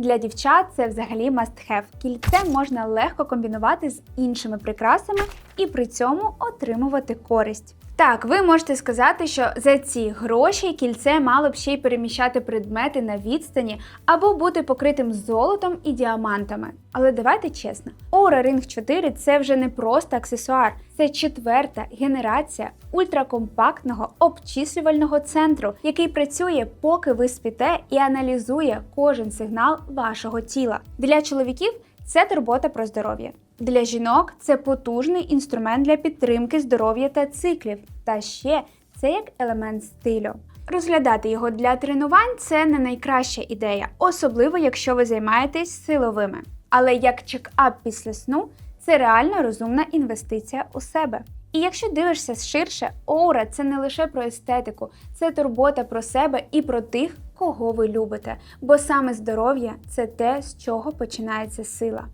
Для дівчат це взагалі must have. Кільце можна легко комбінувати з іншими прикрасами і при цьому отримувати користь. Так, ви можете сказати, що за ці гроші кільце мало б ще й переміщати предмети на відстані або бути покритим золотом і діамантами. Але давайте чесно, Aura Ring 4 це вже не просто аксесуар, це четверта генерація ультракомпактного обчислювального центру, який працює, поки ви спите і аналізує кожен сигнал вашого тіла. Для чоловіків це турбота про здоров'я. Для жінок це потужний інструмент для підтримки здоров'я та циклів. Та ще це як елемент стилю. Розглядати його для тренувань це не найкраща ідея, особливо якщо ви займаєтесь силовими. Але як чекап після сну це реально розумна інвестиція у себе. І якщо дивишся ширше, Оура це не лише про естетику, це турбота про себе і про тих, кого ви любите. Бо саме здоров'я це те, з чого починається сила.